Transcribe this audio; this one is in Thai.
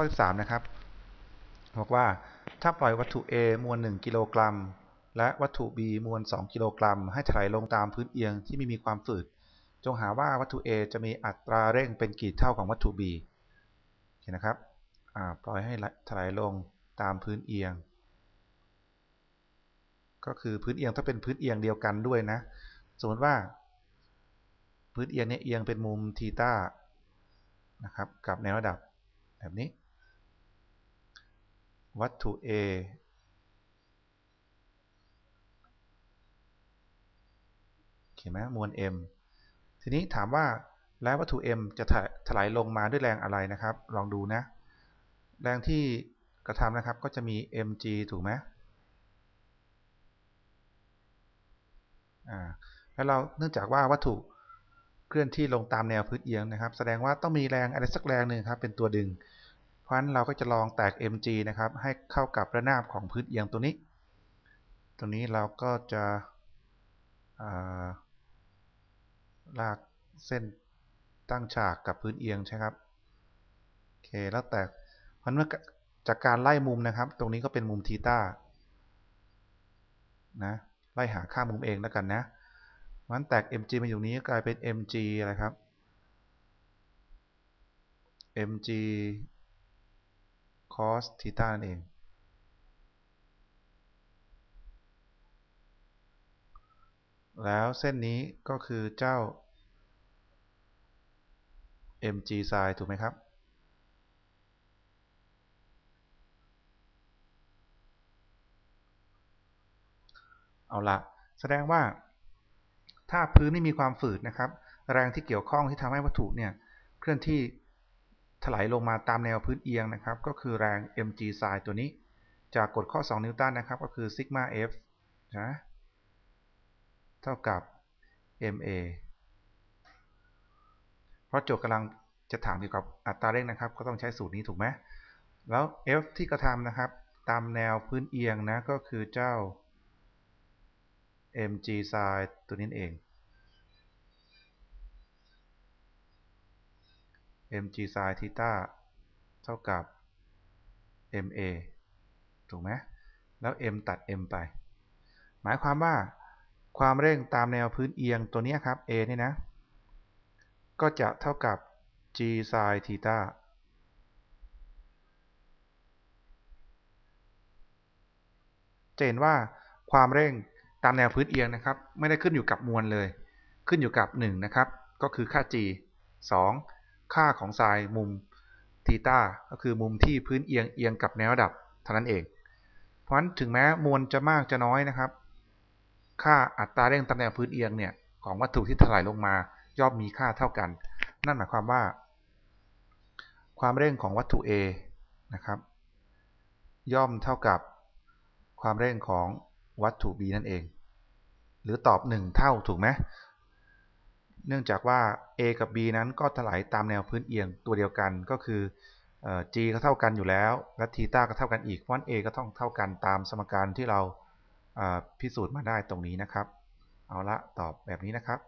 ข้อ13นะครับบอกว่าถ้าปล่อยวัตถุ A มวล 1 กิโลกรัม และวัตถุ B มวล 2 กิโลกรัม ให้ถลายลงตามพื้นเอียงที่ไม่มีความฝืด จงหาว่าวัตถุ A จะมีอัตราเร่งเป็นกี่เท่าของวัตถุ B เห็นนะครับปล่อยให้ถลายลงตามพื้นเอียง ก็คือพื้นเอียงถ้าเป็นพื้นเอียงเดียวกันด้วยนะ สมมติว่า พื้นเอียงเนี่ยเอียงเป็นมุมทีต้านะครับ กับแนวระดับแบบนี้ วัตถุ A เห็นไหมมวล m ทีนี้ถามว่าแล้ววัตถุ m จะถลายลงมาด้วยแรงอะไรนะครับ ลองดูนะ แรงที่กระทำนะครับก็จะมี mg ถูกไหมอ่าแล้วเราเนื่องจากว่าวัตถุเคลื่อนที่ลงตามแนวพื้นเอียงนะครับ แสดงว่าต้องมีแรงอะไรสักแรงหนึ่งครับเป็นตัวดึง เพราะฉะนั้นเราก็จะลองแตก mg นะครับให้เข้ากับระนาบของพื้นเอียงตัวนี้ ตรงนี้เราก็จะลากเส้นตั้งฉากกับพื้นเอียงใช่ครับโอเคแล้วแตกเพราะเมื่อจากการไล่มุมนะครับ ตรงนี้ก็เป็นมุมทีต้านะไล่หาค่ามุมเองแล้วกันนะมันแตก mg มาอยู่นี้กลายเป็น mg อะไรครับ mg cos ทีต้านั่นเอง แล้วเส้นนี้ก็คือเจ้า mg sin ถูกไหมครับ เอาละแสดงว่า ถ้าพื้นไม่มีความฝืดนะครับ แรงที่เกี่ยวข้องที่ทำให้วัตถุเนี่ยเคลื่อนที่ ถลายลงมาตามแนวพื้นเอียงนะครับ ก็คือแรง mg sin ตัวนี้ จากกฎข้อ 2 นิวตันนะครับ ก็คือซิกมา f นะเท่ากับ ma เพราะโจทย์กำลังจะถามเกี่ยวกับอัตราเร่งนะครับ ก็ต้องใช้สูตรนี้ถูกไหมแล้ว f ที่กระทำนะครับ ตามแนวพื้นเอียงนะ ก็คือเจ้า mg sin ตัวนี้เอง mg sin ทีตาเท่ากับ ma ถูกไหมแล้ว m ตัด m ไป หมายความว่าความเร่งตามแนวพื้นเอียงตัวนี้ครับ a นี่นะ ก็จะเท่ากับ g sin ทีตาจะเห็นว่าความเร่งตามแนวพื้นเอียงนะครับ ไม่ได้ขึ้นอยู่กับมวลเลย ขึ้นอยู่กับ 1 นะครับ ก็คือค่า g 2 ค่าของไซน์มุมทีตาก็คือมุมที่พื้นเอียงเอียงกับแนวระดับเท่านั้นเอง เพราะฉะนั้นถึงแม้มวลจะมากจะน้อยนะครับ ค่าอัตราเร่งตามแนวพื้นเอียงเนี่ยของวัตถุที่ถลายลงมาย่อมมีค่าเท่ากัน นั่นหมายความว่า ความเร่งของวัตถุ A นะครับ ย่อมเท่ากับความเร่งของวัตถุ b นั่นเอง หรือตอบ 1 เท่าถูกไหม เนื่องจากว่า a กับ b นั้นก็ถลายตามแนวพื้นเอียงตัวเดียวกันก็คือ g ก็เท่ากันอยู่แล้ว และทีต้าก็เท่ากันอีกเพราะ a ก็ต้องเท่ากันตามสมการที่เราพิสูจน์มาได้ตรงนี้นะครับ เอาละตอบแบบนี้นะครับ